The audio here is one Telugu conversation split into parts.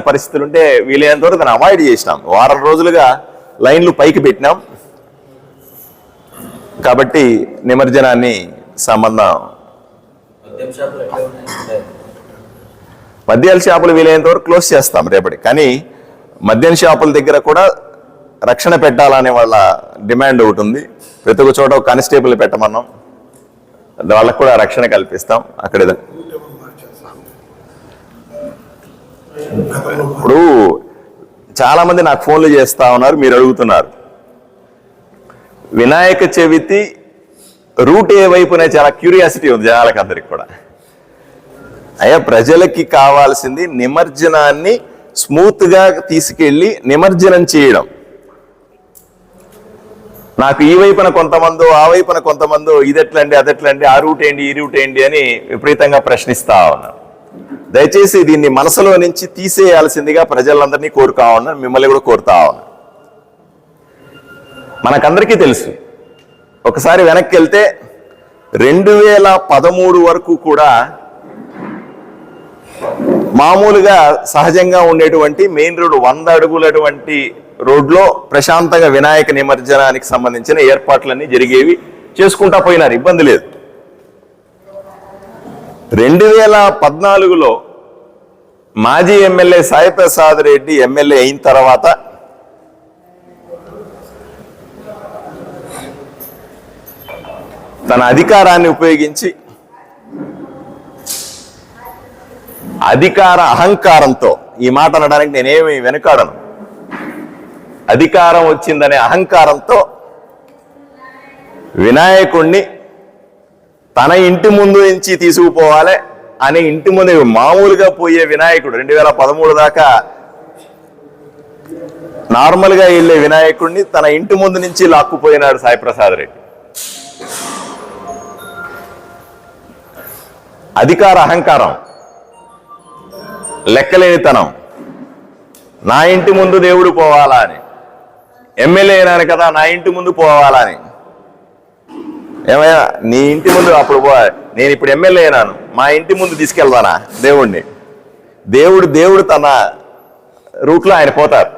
పరిస్థితులు ఉంటే వీలైనంత వరకు దాన్ని అవాయిడ్ చేసినాం. వారం రోజులుగా లైన్లు పైకి పెట్టినాం. కాబట్టి నిమజ్జనాన్ని సంబంధం మద్యాల షాపులు వీలైనంత వరకు క్లోజ్ చేస్తాం రేపటి. కానీ మద్యం షాపుల దగ్గర కూడా రక్షణ పెట్టాలనే వాళ్ళ డిమాండ్ ఒకటి ఉంది. ప్రతి ఒక్క చోట కానిస్టేబుల్ పెట్టమన్నాం. వాళ్ళకు కూడా రక్షణ కల్పిస్తాం. అక్కడ ఏదో- ఇప్పుడు చాలా మంది నాకు ఫోన్లు చేస్తా ఉన్నారు మీరు అడుగుతున్నారు. వినాయక చవితి రూట్ ఏ వైపునే చాలా క్యూరియాసిటీ ఉంది జనాలకు అందరికి కూడా. అయ్యా ప్రజలకి కావాల్సింది నిమజ్జనాన్ని స్మూత్గా తీసుకెళ్ళి నిమజ్జనం చేయడం. నాకు ఈ వైపున కొంతమందో ఆ వైపున కొంతమందో ఇదెట్లండి అదెట్లండి ఆ రూట్ ఏంటి ఈ రూట్ ఏంటి అని విపరీతంగా ప్రశ్నిస్తా ఉన్నారు దయచేసి దీన్ని మనసులో నుంచి తీసేయాల్సిందిగా ప్రజలందరినీ కోరుతా ఉన్నాను మిమ్మల్ని కూడా కోరుతా ఉన్నాను. మనకందరికీ తెలుసు ఒకసారి వెనక్కి వెళ్తే రెండు వేల పదమూడు వరకు కూడా మామూలుగా సహజంగా ఉండేటువంటి మెయిన్ రోడ్ వంద అడుగులటువంటి రోడ్లో ప్రశాంతంగా వినాయక నిమజ్జనానికి సంబంధించిన ఏర్పాట్లన్నీ జరిగేవి చేసుకుంటా పోయినారు ఇబ్బంది లేదు. రెండు వేల పద్నాలుగులో మాజీ ఎమ్మెల్యే సాయిప్రసాద్ రెడ్డి ఎమ్మెల్యే అయిన తర్వాత తన అధికారాన్ని ఉపయోగించి అధికార అహంకారంతో ఈ మాట అనడానికి నేనేమి వెనుకాడను. అధికారం వచ్చిందనే అహంకారంతో వినాయకుణ్ణి తన ఇంటి ముందు నుంచి తీసుకుపోవాలి అని ఇంటి ముందు మామూలుగా పోయే వినాయకుడు రెండు వేల పదమూడు దాకా నార్మల్గా వెళ్ళే వినాయకుడిని తన ఇంటి ముందు నుంచి లాక్కుపోయినాడు సాయిప్రసాద్ రెడ్డి. అధికార అహంకారం లెక్కలేనితనం నా ఇంటి ముందు దేవుడు పోవాలా అని ఎమ్మెల్యే అయినాను కదా నా ఇంటి ముందు పోవాలా అని. ఏమయ్యా నీ ఇంటి ముందు అప్పుడు నేను ఇప్పుడు ఎమ్మెల్యే అయినాను. మా ఇంటి ముందు తీసుకెళ్తానా దేవుణ్ణి. దేవుడు దేవుడు తన రూట్లో ఆయన పోతారు.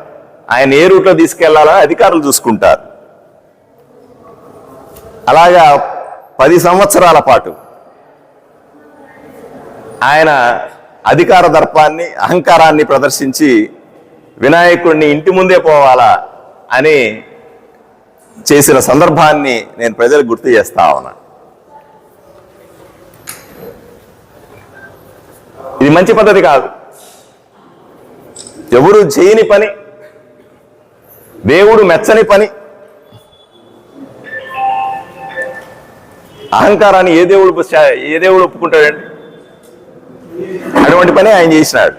ఆయన ఏ రూట్లో తీసుకెళ్ళాలో అధికారులు చూసుకుంటారు. అలాగా పది సంవత్సరాల పాటు ఆయన అధికార దర్పాన్ని అహంకారాన్ని ప్రదర్శించి వినాయకుడిని ఇంటి ముందే పోవాలా అని చేసిన సందర్భాన్ని నేను ప్రజలకు గుర్తు చేస్తా ఉన్నా. ఇది మంచి పద్ధతి కాదు. ఎవరు చేయని పని దేవుడు మెచ్చని పని అహంకారాన్ని ఏ దేవుడు ఏ దేవుడు ఒప్పుకుంటాడండి అటువంటి పని ఆయన చేసినాడు.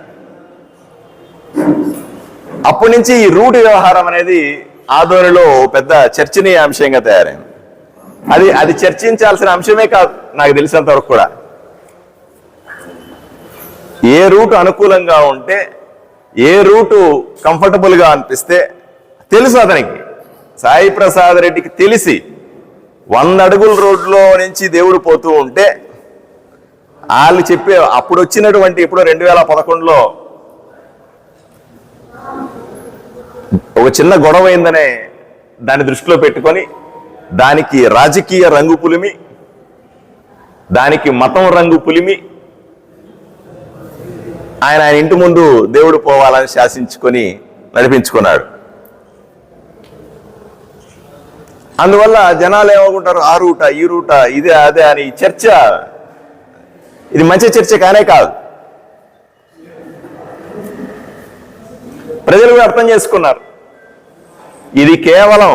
అప్పటి నుంచి ఈ రూట్ వ్యవహారం అనేది ఆధ్వర్యంలో పెద్ద చర్చనీయాంశంగా తయారైంది. అది అది చర్చించాల్సిన అంశమే కాదు నాకు తెలిసినంత వరకు కూడా. ఏ రూట్ అనుకూలంగా ఉంటే ఏ రూటు కంఫర్టబుల్గా అనిపిస్తే తెలుసు అతనికి. సాయి ప్రసాద్ రెడ్డికి తెలిసి వంద అడుగుల రోడ్లో నుంచి దేవుడు పోతూ ఉంటే వాళ్ళు చెప్పే అప్పుడు వచ్చినటువంటి ఇప్పుడు రెండు వేల పదకొండులో ఒక చిన్న గొడవ అయిందనే దాన్ని దృష్టిలో పెట్టుకొని దానికి రాజకీయ రంగు పులిమి దానికి మతం రంగు పులిమి ఆయన ఆయన ఇంటి ముందు దేవుడు పోవాలని శాసించుకొని నడిపించుకున్నాడు. అందువల్ల జనాలు ఏమనుకుంటారు? ఆ రూట ఈ రూట ఇదే అదే అని చర్చ ఇది మంచి చర్చ కానే కాదు. ప్రజలు కూడా అర్థం చేసుకున్నారు. ఇది కేవలం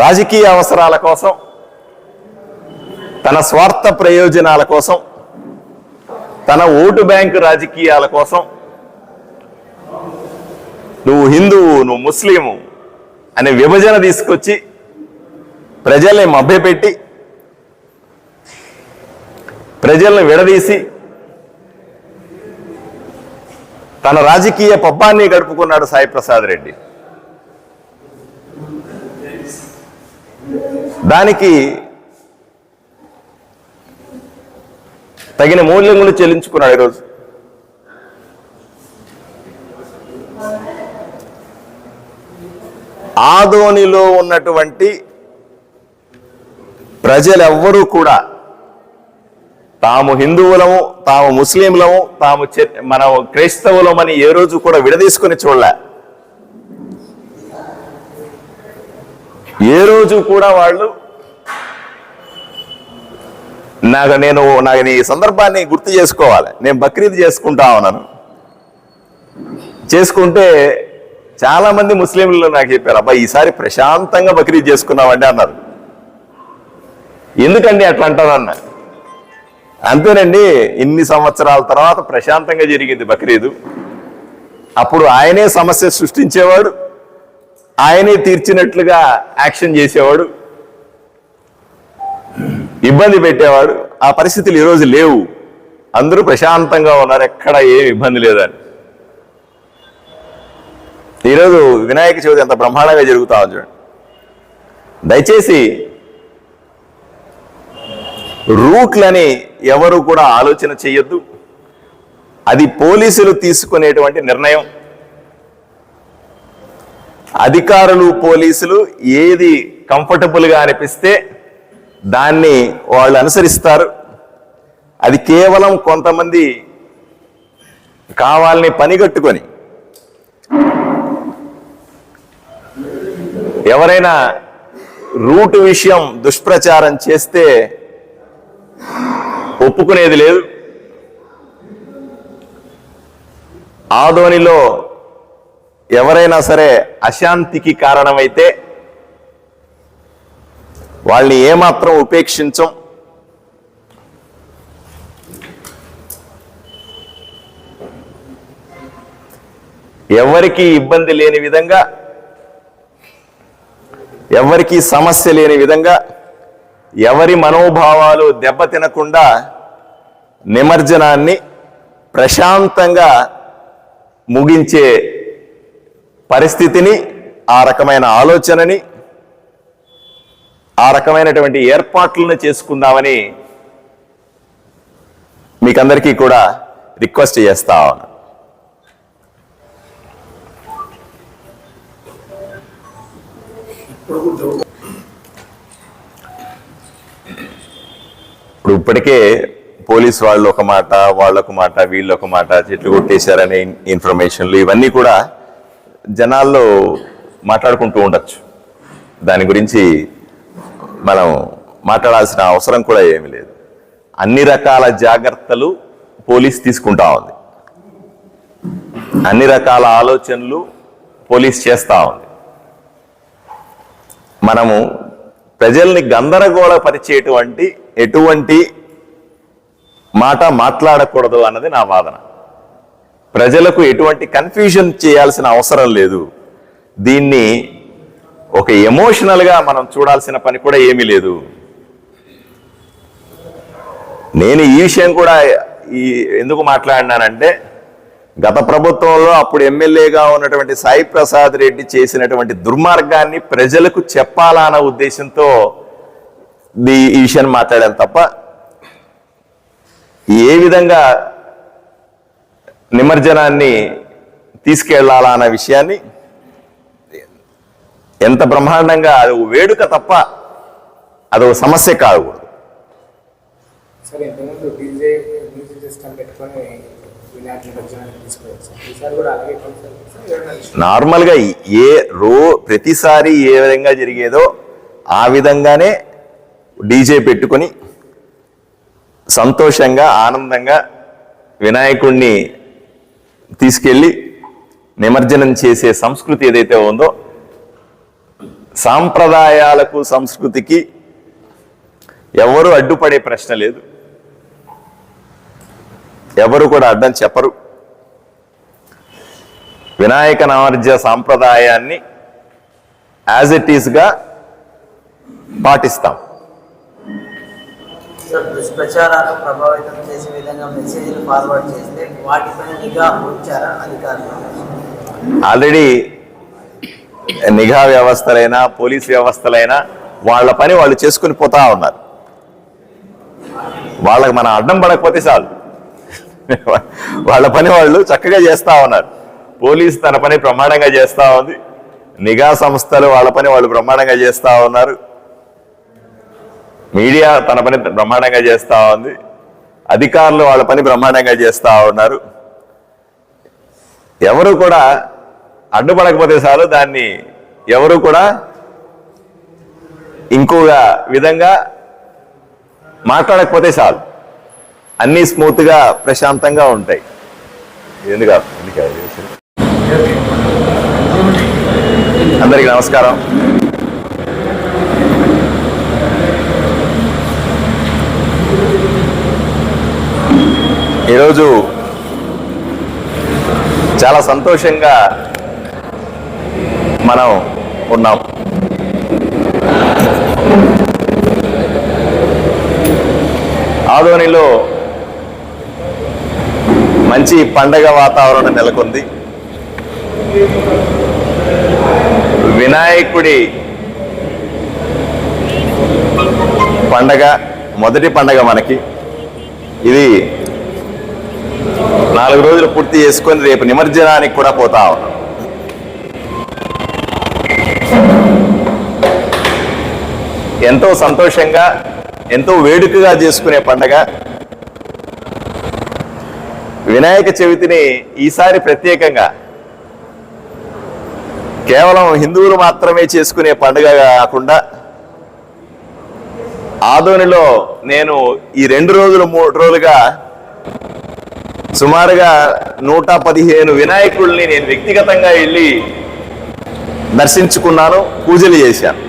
రాజకీయ అవసరాల కోసం తన స్వార్థ ప్రయోజనాల కోసం తన ఓటు బ్యాంకు రాజకీయాల కోసం. నువ్వు హిందువు నువ్వు ముస్లిము అనే విభజన తీసుకొచ్చి ప్రజల్ని మభ్యపెట్టి ప్రజల్ని విడదీసి తన రాజకీయ పబ్బాన్ని గడుపుకున్నాడు సాయి ప్రసాద్ రెడ్డి. దానికి తగిన మూల్యం కూడా చెల్లించుకున్నాడు ఈరోజు. ఆదోనిలో ఉన్నటువంటి ప్రజలెవ్వరూ కూడా తాము హిందువులము తాము ముస్లింలము తాము చ- మనం క్రైస్తవులమని ఏ రోజు కూడా విడదీసుకుని చూడలే. ఏ రోజు కూడా వాళ్ళు నాకు నేను నాకు ఈ సందర్భాన్ని గుర్తు చేసుకోవాలి. నేను బక్రీద్ చేసుకుంటా ఉన్నాను. చేసుకుంటే చాలా మంది ముస్లింలు నాకు చెప్పారు అబ్బాయి ఈసారి ప్రశాంతంగా బక్రీద్ చేసుకున్నామండి అన్నారు. ఎందుకండి అట్లా అంటారన్న? అంతేనండి ఇన్ని సంవత్సరాల తర్వాత ప్రశాంతంగా జరిగింది బక్రీదు. అప్పుడు ఆయనే సమస్య సృష్టించేవాడు ఆయనే తీర్చినట్లుగా యాక్షన్ చేసేవాడు ఇబ్బంది పెట్టేవాడు. ఆ పరిస్థితులు ఈరోజు లేవు. అందరూ ప్రశాంతంగా ఉన్నారు ఎక్కడ ఏం ఇబ్బంది లేదని. ఈరోజు వినాయక చవితి ఎంత బ్రహ్మాండంగా జరుగుతా చూడండి. దయచేసి రూట్లని ఎవరు కూడా ఆలోచన చేయొద్దు. అది పోలీసులు తీసుకునేటువంటి నిర్ణయం. అధికారులు పోలీసులు ఏది కంఫర్టబుల్గా అనిపిస్తే దాన్ని వాళ్ళు అనుసరిస్తారు. అది కేవలం కొంతమంది కావాలని పనిగట్టుకొని. ఎవరైనా రూట్ విషయం దుష్ప్రచారం చేస్తే ఒప్పుకునేది లేదు. ఆధోనిలో ఎవరైనా సరే అశాంతికి కారణమైతే వాళ్ళని ఏమాత్రం ఉపేక్షించం. ఎవరికి ఇబ్బంది లేని విధంగా ఎవరికి సమస్య లేని విధంగా ఎవరి మనోభావాలు దెబ్బతినకుండా నిమజ్జనాన్ని ప్రశాంతంగా ముగించే పరిస్థితిని ఆ రకమైన ఆలోచనని ఆ రకమైనటువంటి ఏర్పాట్లను చేసుకుందామని మీకందరికీ కూడా రిక్వెస్ట్ చేస్తా ఉన్నా. ఇప్పుడు ఇప్పుడు ఇప్పటికే పోలీస్ వాళ్ళు ఒక మాట వాళ్ళొక మాట వీళ్ళు ఒక మాట చెట్లు కొట్టేశారనే ఇన్ఫర్మేషన్లు ఇవన్నీ కూడా జనాల్లో మాట్లాడుకుంటూ ఉండొచ్చు. దాని గురించి మనం మాట్లాడాల్సిన అవసరం కూడా ఏమీ లేదు. అన్ని రకాల జాగ్రత్తలు పోలీస్ తీసుకుంటా ఉంది. అన్ని రకాల ఆలోచనలు పోలీస్ చేస్తూ ఉంది. మనము ప్రజల్ని గందరగోళపరిచేటువంటి ఎటువంటి మాట మాట్లాడకూడదు అన్నది నా వాదన. ప్రజలకు ఎటువంటి కన్ఫ్యూజన్ చేయాల్సిన అవసరం లేదు. దీన్ని ఒక ఎమోషనల్గా మనం చూడాల్సిన పని కూడా ఏమీ లేదు. నేను ఈ విషయం కూడా ఈ ఎందుకు మాట్లాడినానంటే గత ప్రభుత్వంలో అప్పుడు ఎమ్మెల్యేగా ఉన్నటువంటి సాయి ప్రసాద్ రెడ్డి చేసినటువంటి దుర్మార్గాన్ని ప్రజలకు చెప్పాలా అన్న ఉద్దేశంతో ఈ ఈ విషయాన్ని మాట్లాడాను తప్ప ఏ విధంగా నిమజ్జనాన్ని తీసుకెళ్ళాలా అన్న విషయాన్ని ఎంత బ్రహ్మాండంగా అది వేడుక తప్ప అదొక సమస్య కాకూడదు నార్మల్గా ఏ రో ప్రతిసారి ఏ విధంగా జరిగేదో ఆ విధంగానే డీజే పెట్టుకొని సంతోషంగా ఆనందంగా వినాయకుణ్ణి తీసుకెళ్ళి నిమజ్జనం చేసే సంస్కృతి ఏదైతే ఉందో సాంప్రదాయాలకు సంస్కృతికి ఎవరు అడ్డుపడే ప్రశ్న లేదు. ఎవరు కూడా అడ్డం చెప్పరు. వినాయక నామర్జ సాంప్రదాయాన్ని యాజ్ ఇట్ ఈస్గా పాటిస్తాం. సార్ దుష్ప్రచారాలు ప్రభావితం చేసే విధంగా మెసేజ్లు ఫార్వర్డ్ చేస్తే వాటిపై నిఘా ఉంచారా అధికారులు? ఆల్రెడీ నిఘా వ్యవస్థలైనా పోలీస్ వ్యవస్థలైనా వాళ్ళ పని వాళ్ళు చేసుకుని పోతా ఉన్నారు. వాళ్ళకి మన అడ్డం పడకపోతే చాలు. వాళ్ళ పని వాళ్ళు చక్కగా చేస్తా ఉన్నారు. పోలీస్ తన పని ప్రమాణంగా చేస్తూ ఉంది. నిఘా సంస్థలు వాళ్ళ పని వాళ్ళు బ్రహ్మాండంగా చేస్తూ ఉన్నారు. మీడియా తన పని బ్రహ్మాండంగా చేస్తూ ఉంది. అధికారులు వాళ్ళ పని బ్రహ్మాండంగా చేస్తూ ఉన్నారు. ఎవరు కూడా అడ్డుపడకపోతే చాలు దాన్ని ఎవరు కూడా ఇంకోగా విధంగా మాట్లాడకపోతే చాలు. అన్నీ స్మూత్గా ప్రశాంతంగా ఉంటాయి. ఎందుకు ఎందుకు అందరికీ నమస్కారం. ఈరోజు చాలా సంతోషంగా మనం ఉన్నాం. ఆదోనిలో మంచి పండగ వాతావరణం నెలకొంది. వినాయకుడి పండగ మొదటి పండగ మనకి. ఇది నాలుగు రోజులు పూర్తి చేసుకొని రేపు నిమజ్జనానికి కూడా పోతా ఉన్నాం. ఎంతో సంతోషంగా ఎంతో వేడుకగా చేసుకునే పండగ. వినాయక చవితిని ఈసారి ప్రత్యేకంగా కేవలం హిందువులు మాత్రమే చేసుకునే పండుగ కాకుండా ఆదోనిలో నేను ఈ రెండు రోజులు మూడు రోజులుగా సుమారుగా నూట పదిహేను వినాయకుల్ని నేను వ్యక్తిగతంగా వెళ్ళి దర్శించుకున్నాను పూజలు చేశాను.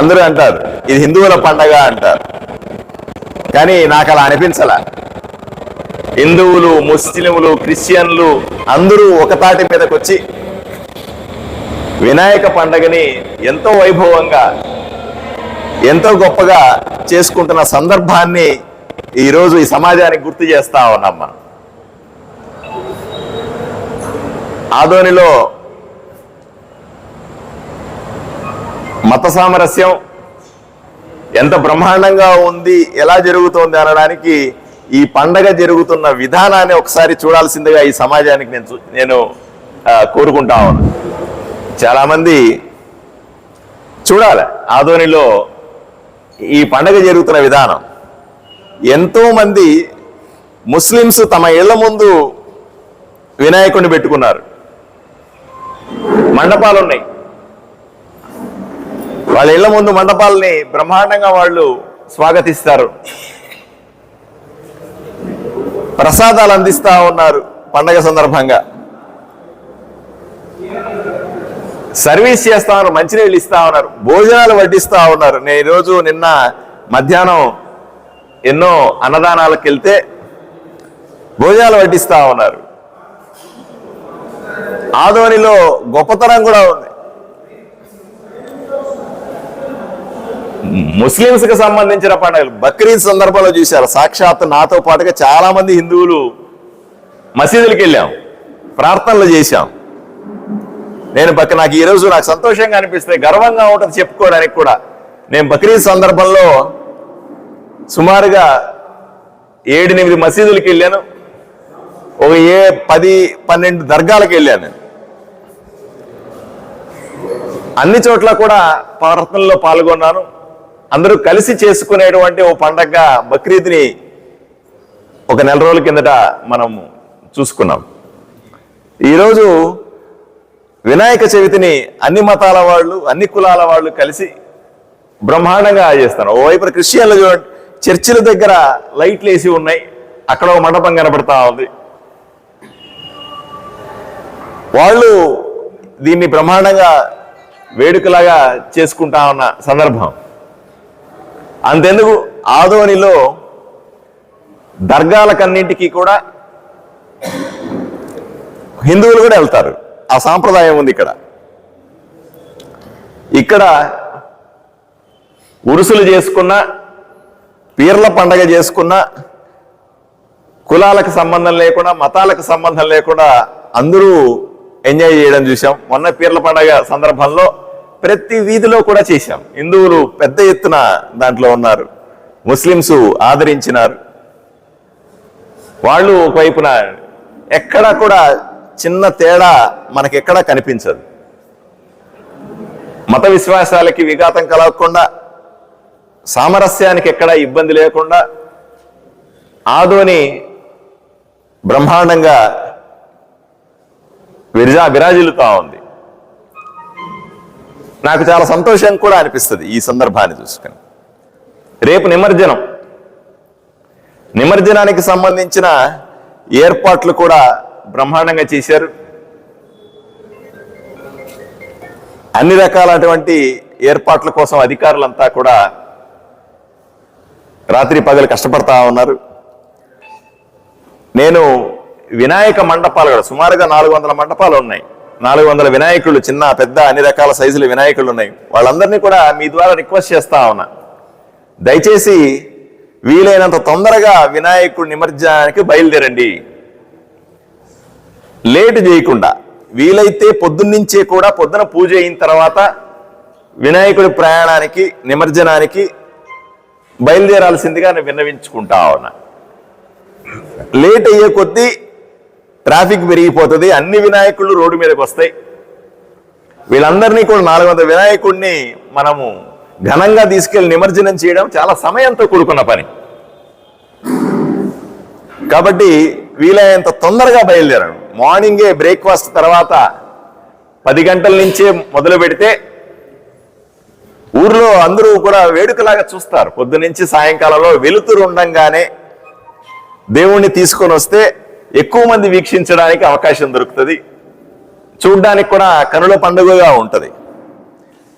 అందరూ అంటారు ఇది హిందువుల పండగ అంటారు. కానీ నాకు అలా అనిపించాల. హిందువులు ముస్లింలు క్రిస్టియన్లు అందరూ ఒక తాటి మీదకి వచ్చి వినాయక పండగని ఎంతో వైభవంగా ఎంతో గొప్పగా చేసుకుంటున్న సందర్భాన్ని ఈరోజు ఈ సమాజానికి గుర్తు చేస్తా ఉన్నాం మనం. ఆదోనిలో మత సామరస్యం ఎంత బ్రహ్మాండంగా ఉంది ఎలా జరుగుతోంది అనడానికి ఈ పండగ జరుగుతున్న విధానాన్ని ఒకసారి చూడాల్సిందిగా ఈ సమాజానికి నేను నేను కోరుకుంటా ఉన్నాను చాలామంది చూడాలి ఆధోనిలో ఈ పండగ జరుగుతున్న విధానం. ఎంతోమంది ముస్లిమ్స్ తమ ఇళ్ళ ముందు వినాయకుడిని పెట్టుకున్నారు. మండపాలు ఉన్నాయి వాళ్ళ ఇళ్ళ ముందు మండపాలని బ్రహ్మాండంగా వాళ్ళు స్వాగతిస్తారు. ప్రసాదాలు అందిస్తా ఉన్నారు పండగ సందర్భంగా. సర్వీస్ చేస్తా ఉన్నారు మంచినీళ్ళు ఇస్తా ఉన్నారు భోజనాలు వడ్డిస్తా ఉన్నారు. నేను ఈరోజు నిన్న మధ్యాహ్నం ఎన్నో అన్నదానాలకు వెళ్తే భోజనాలు వడ్డిస్తా ఉన్నారు. ఆదోనిలో గొప్పతనం కూడా ఉంది. ముస్లింస్కి సంబంధించిన పండుగలు. బక్రీద్ సందర్భంలో చూశారు. సాక్షాత్ నాతో పాటుగా చాలా మంది హిందువులు మసీదులకు వెళ్ళాం. ప్రార్థనలు చేశాం. నేను బక్ నాకు ఈరోజు నాకు సంతోషంగా అనిపిస్తుంది గర్వంగా ఉంటుంది చెప్పుకోవడానికి కూడా. నేను బక్రీద్ సందర్భంలో సుమారుగా ఏడెనిమిది మసీదులకు వెళ్ళాను. ఒక ఏ పది పన్నెండు దర్గాలకు వెళ్ళాను నేను. అన్ని చోట్ల కూడా ప్రార్థనలో పాల్గొన్నాను. అందరూ కలిసి చేసుకునేటువంటి ఓ పండగ బక్రీద్ని ఒక నెల రోజుల కిందట మనం చూసుకున్నాం. ఈరోజు వినాయక చవితిని అన్ని మతాల వాళ్ళు అన్ని కులాల వాళ్ళు కలిసి బ్రహ్మాండంగా చేస్తారు ఓవైపు క్రిస్టియన్లు చూడండి చర్చిల దగ్గర లైట్లు వేసి ఉన్నాయి. అక్కడ ఒక మండపం కనబడతా ఉంది. వాళ్ళు దీన్ని బ్రహ్మాండంగా వేడుకలాగా చేసుకుంటా ఉన్న సందర్భం. అంతెందుకు? ఆదోనిలో దర్గాలకన్నింటికి కూడా హిందువులు కూడా వెళ్తారు. ఆ సాంప్రదాయం ఉంది ఇక్కడ. ఇక్కడ ఉరుసులు చేసుకున్న పీర్ల పండగ చేసుకున్న కులాలకు సంబంధం లేకుండా మతాలకు సంబంధం లేకుండా అందరూ ఎంజాయ్ చేయడం చూసాం మొన్న పీర్ల పండగ సందర్భంలో ప్రతి వీధిలో కూడా చేశాం. హిందువులు పెద్ద ఎత్తున దాంట్లో ఉన్నారు. ముస్లిమ్స్ ఆదరించినారు. వాళ్ళు ఒకవైపున ఎక్కడా కూడా చిన్న తేడా మనకెక్కడా కనిపించదు. మత విశ్వాసాలకి విఘాతం కలగకుండా సామరస్యానికి ఎక్కడా ఇబ్బంది లేకుండా ఆదోని బ్రహ్మాండంగా విరజా విరాజిల్లుతా ఉంది. నాకు చాలా సంతోషం కూడా అనిపిస్తుంది ఈ సందర్భాన్ని చూసుకొని. రేపు నిమజ్జనం. నిమజ్జనానికి సంబంధించిన ఏర్పాట్లు కూడా బ్రహ్మాండంగా చేశారు. అన్ని రకాలటువంటి ఏర్పాట్ల కోసం అధికారులంతా కూడా రాత్రి పగలు కష్టపడతా ఉన్నారు. నేను వినాయక మండపాలు కూడా సుమారుగా నాలుగు వందల మండపాలు ఉన్నాయి. నాలుగు వందల వినాయకులు చిన్న పెద్ద అన్ని రకాల సైజుల వినాయకులు ఉన్నాయి. వాళ్ళందరినీ కూడా మీ ద్వారా రిక్వెస్ట్ చేస్తా ఉన్నా. దయచేసి వీలైనంత తొందరగా వినాయకుడి నిమజ్జనానికి బయలుదేరండి. లేటు చేయకుండా వీలైతే పొద్దున్నుంచే కూడా పొద్దున పూజ అయిన తర్వాత వినాయకుడి ప్రయాణానికి నిమజ్జనానికి బయలుదేరాల్సిందిగా నేను విన్నవించుకుంటా ఉన్నా. లేట్ అయ్యే కొద్దీ ట్రాఫిక్ పెరిగిపోతుంది అన్ని వినాయకుళ్ళు రోడ్డు మీదకి వస్తాయి. వీళ్ళందరినీ కూడా నాలుగు వందల వినాయకుడిని మనము ఘనంగా తీసుకెళ్ళి నిమజ్జనం చేయడం చాలా సమయంతో కూడుకున్న పని. కాబట్టి వీలైనంత తొందరగా బయలుదేరాడు మార్నింగే బ్రేక్ఫాస్ట్ తర్వాత పది గంటల నుంచే మొదలు పెడితే ఊర్లో అందరూ కూడా వేడుకలాగా చూస్తారు. పొద్దునుంచి సాయంకాలంలో వెలుతురు ఉండంగానే దేవుణ్ణి తీసుకొని వస్తే ఎక్కువ మంది వీక్షించడానికి అవకాశం దొరుకుతుంది. చూడ్డానికి కూడా కనుల పండుగగా ఉంటుంది.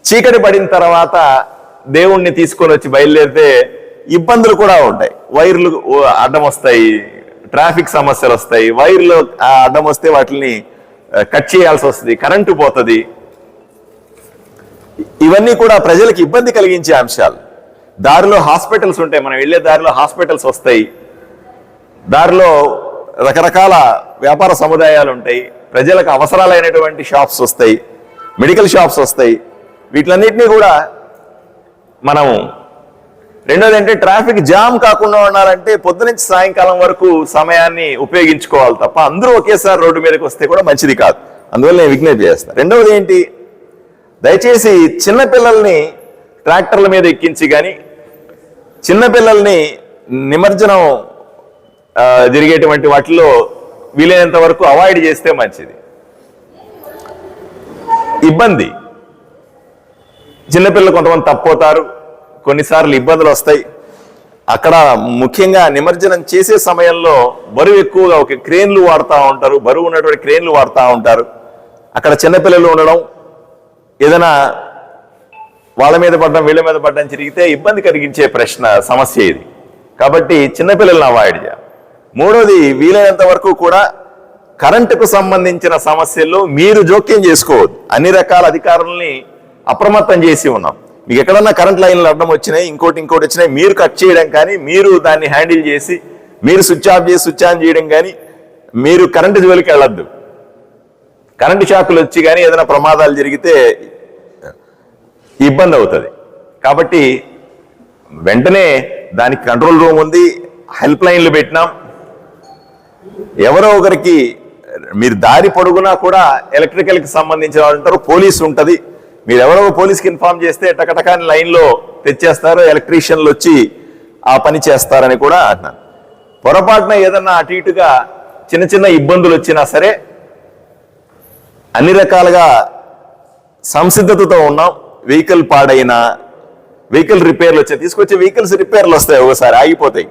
చీకటి పడిన తర్వాత దేవుణ్ణి తీసుకొని వచ్చి బయలుదేరితే ఇబ్బందులు కూడా ఉంటాయి. వైర్లు అడ్డం వస్తాయి ట్రాఫిక్ సమస్యలు వస్తాయి. వైర్లు ఆ, అడ్డం వస్తే వాటిని కట్ చేయాల్సి వస్తుంది కరెంటు పోతుంది. ఇవన్నీ కూడా ప్రజలకు ఇబ్బంది కలిగించే అంశాలు. దారిలో హాస్పిటల్స్ ఉంటాయి. మనం వెళ్ళే దారిలో హాస్పిటల్స్ వస్తాయి. దారిలో రకరకాల వ్యాపార సముదాయాలు ఉంటాయి ప్రజలకు అవసరాలైనటువంటి షాప్స్ వస్తాయి. మెడికల్ షాప్స్ వస్తాయి. వీటిలన్నింటినీ కూడా మనము రెండోది అంటే ట్రాఫిక్ జామ్ కాకుండా ఉండాలంటే పొద్దునుంచి సాయంకాలం వరకు సమయాన్ని ఉపయోగించుకోవాలి తప్ప అందరూ ఒకేసారి రోడ్డు మీదకి వస్తే కూడా మంచిది కాదు. అందువల్ల నేను విజ్ఞప్తి చేస్తాను రెండవది ఏంటి దయచేసి చిన్నపిల్లల్ని ట్రాక్టర్ల మీద ఎక్కించి కానీ చిన్నపిల్లల్ని నిమజ్జనం జరిగేటువంటి వాటిలో వీలైనంత వరకు అవాయిడ్ చేస్తే మంచిది. ఇబ్బంది. చిన్నపిల్లలు కొంతమంది తప్పోతారు. కొన్నిసార్లు ఇబ్బందులు వస్తాయి. అక్కడ ముఖ్యంగా నిమజ్జనం చేసే సమయంలో బరువు ఎక్కువగా ఒక క్రేన్లు వాడుతూ ఉంటారు. బరువు ఉన్నటువంటి క్రేన్లు వాడుతూ ఉంటారు. అక్కడ చిన్నపిల్లలు ఉండడం ఏదైనా వాళ్ళ మీద పడడం వీళ్ళ మీద పడడం జరిగితే ఇబ్బంది కలిగించే ప్రశ్న సమస్య ఇది. కాబట్టి చిన్నపిల్లలను అవాయిడ్ చేయాలి. మూడోది వీలైనంత వరకు కూడా కరెంటుకు సంబంధించిన సమస్యల్లో మీరు జోక్యం చేసుకోవద్దు. అన్ని రకాల అధికారుల్ని అప్రమత్తం చేసి ఉన్నాం. మీకు ఎక్కడన్నా కరెంట్ లైన్లు అడ్డం వచ్చినాయి ఇంకోటి ఇంకోటి వచ్చినాయి మీరు కట్ చేయడం కానీ మీరు దాన్ని హ్యాండిల్ చేసి మీరు స్విచ్ ఆఫ్ చేసి స్విచ్ ఆన్ చేయడం కానీ మీరు కరెంటు జోలికి వెళ్ళొద్దు. కరెంటు షాకులు వచ్చి కానీ ఏదైనా ప్రమాదాలు జరిగితే ఇబ్బంది అవుతుంది. కాబట్టి వెంటనే దానికి కంట్రోల్ రూమ్ ఉంది హెల్ప్ లైన్లు పెట్టినాం. ఎవరో ఒకరికి మీరు దారి పొడుగునా కూడా ఎలక్ట్రికల్కి సంబంధించిన వాళ్ళు ఉంటారు పోలీస్ ఉంటుంది. మీరు ఎవరో పోలీస్కి ఇన్ఫార్మ్ చేస్తే టకటకాని లైన్లో తెచ్చేస్తారు ఎలక్ట్రీషియన్లు వచ్చి ఆ పని చేస్తారని కూడా అంటున్నాను పొరపాటున ఏదన్నా అటు ఇటుగా చిన్న చిన్న ఇబ్బందులు వచ్చినా సరే అన్ని రకాలుగా సంసిద్ధతతో ఉన్నాం. వెహికల్ పాడైనా వెహికల్ రిపేర్లు వచ్చాయి తీసుకొచ్చే వెహికల్స్ రిపేర్లు వస్తాయి ఒకసారి ఆగిపోతాయి.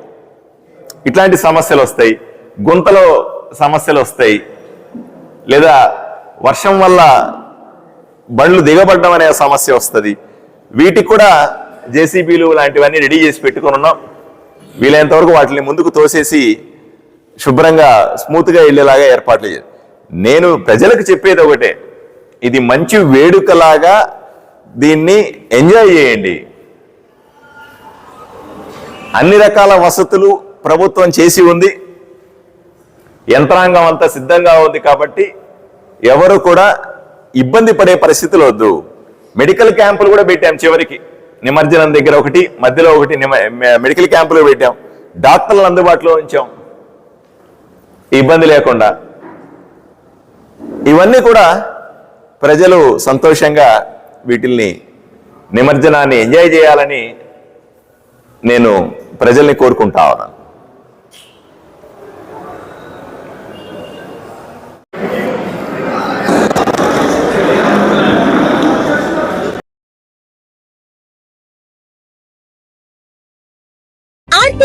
ఇట్లాంటి సమస్యలు వస్తాయి గుంతలో సమస్యలు వస్తాయి. లేదా వర్షం వల్ల బండ్లు దిగబడ్డం అనే సమస్య వస్తుంది. వీటికి కూడా జేసీబీలు లాంటివన్నీ రెడీ చేసి పెట్టుకుని ఉన్నాం. వీలైనంత వరకు వాటిని ముందుకు తోసేసి శుభ్రంగా స్మూత్గా వెళ్ళేలాగా ఏర్పాట్లు చేయాలి. నేను ప్రజలకు చెప్పేది ఒకటే ఇది మంచి వేడుకలాగా దీన్ని ఎంజాయ్ చేయండి. అన్ని రకాల వసతులు ప్రభుత్వం చేసి ఉంది. యంత్రాంగం అంతా సిద్ధంగా ఉంది కాబట్టి ఎవరు కూడా ఇబ్బంది పడే పరిస్థితులు వద్దు. మెడికల్ క్యాంపులు కూడా పెట్టాం చివరికి. నిమజ్జనం దగ్గర ఒకటి మధ్యలో ఒకటి నిమ- మెడికల్ క్యాంపులు పెట్టాం. డాక్టర్లు అందుబాటులో ఉంచాం. ఇబ్బంది లేకుండా. ఇవన్నీ కూడా ప్రజలు సంతోషంగా వీటిల్ని నిమజ్జనాన్ని ఎంజాయ్ చేయాలని నేను ప్రజల్ని కోరుకుంటా ఉన్నాను.